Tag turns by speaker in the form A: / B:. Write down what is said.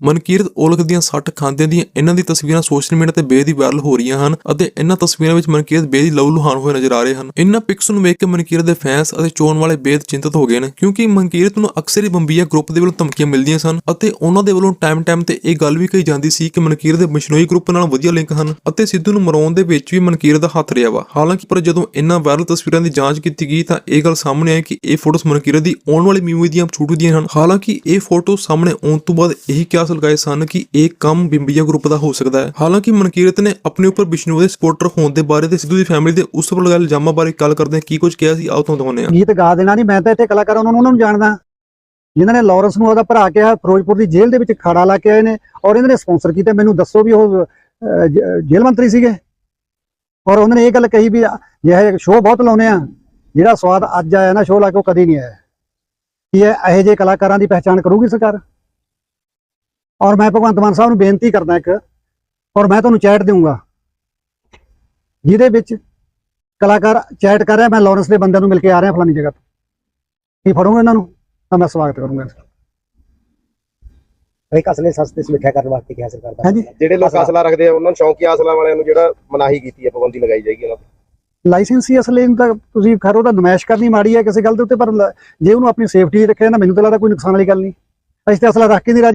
A: ਮਨਕੀਰਤ ਔਲਖ ਦੀਆਂ 60 ਖਾਂਦਿਆਂ ਦੀਆਂ ਇਹਨਾਂ ਦੀ ਤਸਵੀਰਾਂ ਸੋਸ਼ਲ ਮੀਡੀਆ ਤੇ ਬੇਦੀ ਵਾਇਰਲ ਹੋ ਰਹੀਆਂ ਹਨ ਅਤੇ ਇਹਨਾਂ ਤਸਵੀਰਾਂ ਵਿੱਚ ਮਨਕੀਰਤ ਬੇਦੀ ਲਹੂ ਲੁਹਾਨ ਹੋਏ ਨਜ਼ਰ ਆ ਰਹੇ ਹਨ। ਇਹਨਾਂ ਪਿਕਸ ਨੂੰ ਵੇਖ ਕੇ ਮਨਕੀਰਤ ਦੇ ਫੈਨਸ ਅਤੇ ਚੋਣ ਵਾਲੇ ਬੇਦ ਚਿੰਤਤ ਹੋ ਗਏ ਨੇ, ਕਿਉਂਕਿ ਮਨਕੀਰਤ ਨੂੰ ਅਕਸਰ ਹੀ ਬੰਬੀਆ ਗਰੁੱਪ ਦੇ ਵੱਲੋਂ ਧਮਕੀਆਂ ਮਿਲਦੀਆਂ ਸਨ ਅਤੇ ਉਹਨਾਂ ਦੇ ਵੱਲੋਂ ਟਾਈਮ ਟਾਈਮ ਤੇ ਇਹ ਗੱਲ ਵੀ ਕਹੀ ਜਾਂਦੀ ਸੀ ਕਿ ਮਨਕੀਰਤ ਦੇ ਬਿਸ਼ਨੋਈ ਗਰੁੱਪ ਨਾਲ ਵਧੀਆ ਲਿੰਕ ਹਨ ਅਤੇ ਸਿੱਧੂ ਨੂੰ ਮਰਾਉਣ ਦੇ ਵਿੱਚ ਵੀ ਮਨਕੀਰਤ ਦਾ ਹੱਥ ਰਿਹਾ ਵਾ। ਹਾਲਾਂਕਿ ਪਰ ਜਦੋਂ ਇਹਨਾਂ ਵਾਇਰਲ ਤਸਵੀਰਾਂ ਦੀ ਜਾਂਚ ਕੀਤੀ ਗਈ ਤਾਂ ਇਹ ਗੱਲ ਸਾਹਮਣੇ ਆਈ ਕਿ ਇਹ ਫੋਟੋਸ ਮਨਕੀਰਤ ਦੀ ਆਉਣ ਵਾਲੀ ਮੂਵੀ ਦੀਆਂ ਛੋਟੂ ਦੀਆਂ ਹਨ। ਹਾਲਾਂਕਿ ਇਹ ਫੋਟੋ ਸਾਹਮਣੇ ਆਉਣ ਤੋਂ ਬਾਅਦ ਇਹੀ ਕਿਆਸ ਲਗਾਏ ਸਨ ਕਿ ਇਹ ਕੰਮ ਬਿੰਬੀਆ ਗਰੁੱਪ ਦਾ ਹੋ ਸਕਦਾ ਹੈ। ਹਾਲਾਂਕਿ ਮਨਕੀਰਤ ਨੇ ਆਪਣੇ ਉੱਪਰ ਬਿਸ਼ਨੋਈ ਦੇ ਸਪੋਰਟਰ ਹੋਣ ਦੇ ਬਾਰੇ ਤੇ ਸਿੱਧੂ ਦੀ ਫੈਮਿਲੀ ਦੇ ਉਸ ਉੱਪਰ ਲਗਾਏ ਇਲਜ਼ਾਮਾਂ ਬਾਰੇ ਗੱਲ ਕਰਦੇ ਹਾਂ ਕੀ ਕੁਝ ਕਿਹਾ ਸੀ, ਆਓ ਤੁਹਾਨੂੰ ਦਿਖਾਉਂਦੇ ਹਾਂ।
B: ਗੀਤ ਗਾ ਦੇਣਾ ਨਹੀਂ ਮੈਂ ਤਾਂ ਇੱਥੇ ਕਲਾਕਾਰ ਉਹਨਾਂ ਨੂੰ ਉਹਨਾਂ ਨੂੰ ਜਾਣਦਾ। ਜਿਨ੍ਹਾਂ ਨੇ ਲਾਰੈਂਸ ਨੂੰ ਉਹਦਾ ਭਰਾ ਕਿਹਾ, ਫਿਰੋਜ਼ਪੁਰ ਦੀ ਜੇਲ੍ਹ ਦੇ ਵਿੱਚ ਖਾੜਾ ਲਾ ਕੇ ਆਏ ਨੇ ਔਰ ਇਹਨਾਂ ਨੇ ਸਪਾਂਸਰ ਕੀਤਾ। ਮੈਨੂੰ ਦੱਸੋ ਵੀ ਉਹ ਜੇਲ੍ਹ ਮੰਤਰੀ ਸੀਗੇ। ਔਰ ਉਹਨਾਂ ਨੇ ਇਹ ਗੱਲ ਕਹੀ ਵੀ ਇਹ ਸ਼ੋਅ ਬਹੁਤ ਲਾਉਨੇ ਆ ਜਿਹੜਾ ਸਵਾਦ ਅੱਜ ਆਇਆ ਨਾ ਸ਼ੋਅ ਲਾ ਕੇ ਉਹ ਕਦੀ ਨਹੀਂ ਆਇਆ। ਕੀ ਇਹ ਇਹੋ ਜਿਹੇ ਕਲਾਕਾਰਾਂ ਦੀ ਪਹਿਚਾਣ ਕਰੂਗੀ ਸਰਕਾਰ? ਔਰ ਮੈਂ ਭਗਵੰਤ ਮਾਨ ਸਾਹਿਬ ਨੂੰ ਬੇਨਤੀ ਕਰਦਾ ਇੱਕ ਔਰ ਮੈਂ ਤੁਹਾਨੂੰ ਚੈਟ ਦੇਵਾਂਗਾ ਜਿਹਦੇ ਵਿੱਚ ਕਲਾਕਾਰ ਚੈਟ ਕਰ ਰਿਹਾ ਮੈਂ ਲਾਰੈਂਸ ਦੇ ਬੰਦਿਆਂ ਨੂੰ ਮਿਲ ਕੇ ਆ ਰਿਹਾ ਫਲਾਨੀ ਜਗ੍ਹਾ ਤੋਂ। ਕੀ ਫੜੂੰਗਾ ਇਹਨਾਂ ਨੂੰ ਤਾਂ ਮੈਂ ਸਵਾਗਤ ਕਰੂੰਗਾ।
C: ਇੱਕ ਅਸਲੇ ਸਸਤੇ ਸਮੀਖਿਆ ਕਰਨ ਵਾਸਤੇ ਕਿਹਾ ਸਰਕਾਰ ਦਾ।
B: ਹਾਂਜੀ।
D: ਜਿਹੜੇ ਲੋਕ ਅਸਲਾ ਰੱਖਦੇ ਆ ਉਹਨਾਂ ਨੂੰ ਸ਼ੌਂਕੀਆ ਅਸਲਾ ਵਾਲਿਆਂ ਨੂੰ ਜਿਹੜਾ ਮਨਾਹੀ ਕੀਤੀ ਹੈ ਪਾਬੰਦੀ ਲਗਾਈ ਜਾਏਗੀ ਉਹਨਾਂ ਤੇ।
B: ਲਾਇਸੈਂਸੀ ਅਸਲੇ ਨੂੰ ਤਾਂ ਤੁਸੀਂ ਖੈਰ ਉਹਦਾ ਨਮਾਇਸ਼ ਕਰਨੀ ਮਾੜੀ ਹੈ ਕਿਸੇ ਗੱਲ ਦੇ ਉੱਤੇ ਪਰ ਜੇ ਉਹਨੂੰ ਆਪਣੀ ਸੇਫਟੀ ਰੱਖਿਆ ਨਾ ਮੈਨੂੰ ਤਾਂ ਲੱਗਦਾ ਕੋਈ ਨੁਕਸਾਨ ਵਾਲੀ ਗੱਲ ਨਹੀਂ। ਅਸੀਂ ਤਾਂ ਅਸਲਾ ਰੱਖ ਕੇ ਨਹੀਂ ਰਾਜੀ।